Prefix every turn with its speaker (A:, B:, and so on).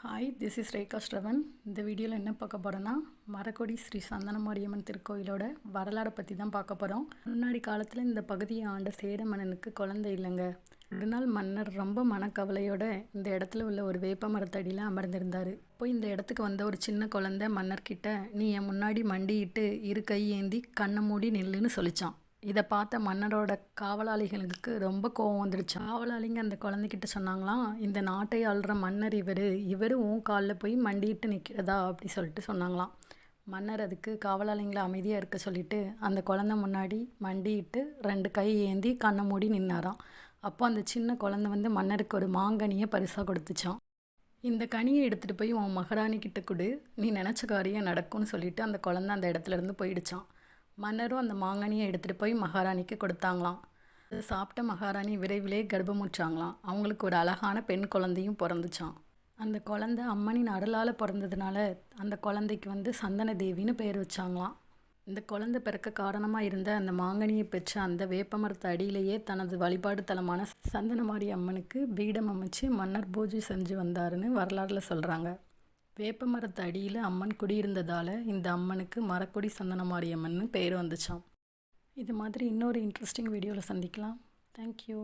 A: Hi this is Rekha Shravan இந்த வீடியோவில் என்ன பார்க்க போகிறோன்னா மரக்கொடி ஸ்ரீ சந்தனமாரியம்மன் திருக்கோயிலோட வரலாறை பற்றி தான் பார்க்க போகிறோம் முன்னாடி காலத்தில் இந்த பகுதியை ஆண்ட சேர மன்னனுக்கு குழந்தை இல்லைங்க. ஒரு நாள் மன்னர் ரொம்ப மனக்கவலையோட இந்த இடத்துல உள்ள ஒரு வேப்ப மரத்தடியில் அமர்ந்திருந்தார். போய் இந்த இடத்துக்கு வந்த ஒரு சின்ன குழந்தை மன்னர்கிட்ட நீ என் முன்னாடி மண்டியிட்டு இரு கை ஏந்தி கண்ணை மூடி நில்லுன்னு சொல்லிச்சான். இதை பார்த்த மன்னரோட காவலாளிகளுக்கு ரொம்ப கோவம் வந்துடுச்சு. காவலாளிங்க அந்த குழந்தைகிட்ட சொன்னாங்களாம் இந்த நாட்டை ஆள்ற மன்னர் இவர் இவர் உன் காலில் போய் மண்டிட்டு நிற்கிறதா அப்படி சொல்லிட்டு சொன்னாங்களாம். மன்னர் அதுக்கு காவலாளிங்களை அமைதியாக இருக்க சொல்லிட்டு அந்த குழந்த முன்னாடி மண்டிட்டு ரெண்டு கை ஏந்தி கண்ணை மூடி நின்னாராம். அப்போ அந்த சின்ன குழந்தை வந்து மன்னருக்கு ஒரு மாங்கனியை பரிசாக கொடுத்துச்சான் இந்த கனியை எடுத்துகிட்டு போய் உன் மகாராணி கிட்ட கொடு நீ நினச்ச காரியம் நடக்கும்னு சொல்லிட்டு அந்த குழந்தை அந்த இடத்துல இருந்து போயிடுச்சான் மன்னரும் அந்த மாங்கனியை எடுத்துகிட்டு போய் மகாராணிக்கு கொடுத்தாங்களாம். அதை சாப்பிட்ட மகாராணி விரைவிலே கர்ப்பமுற்றாங்களாம். அவங்களுக்கு ஒரு அழகான பெண் குழந்தையும் பிறந்துச்சான் அந்த குழந்தை அம்மனின் அருளால் பிறந்ததுனால அந்த குழந்தைக்கு வந்து சந்தன தேவின்னு பெயர் வச்சாங்களாம். இந்த குழந்தை பிறக்க காரணமாக இருந்த அந்த மாங்கனியை பெற்ற அந்த வேப்பமரத்து அடியிலேயே தனது வழிபாடு தலமான சந்தனமாரி அம்மனுக்கு பீடம் அமைச்சு மன்னர் பூஜை செஞ்சு வந்தாருன்னு வரலாறில் சொல்கிறாங்க வேப்ப மரத்து அடியில் அம்மன் குடியிருந்ததால் இந்த அம்மனுக்கு மரக்குடி சந்தனமாரியம்மன் பெயர் வந்துச்சாம். இது மாதிரி இன்னொரு இன்ட்ரெஸ்டிங் வீடியோவில் சந்திக்கலாம். தேங்க்யூ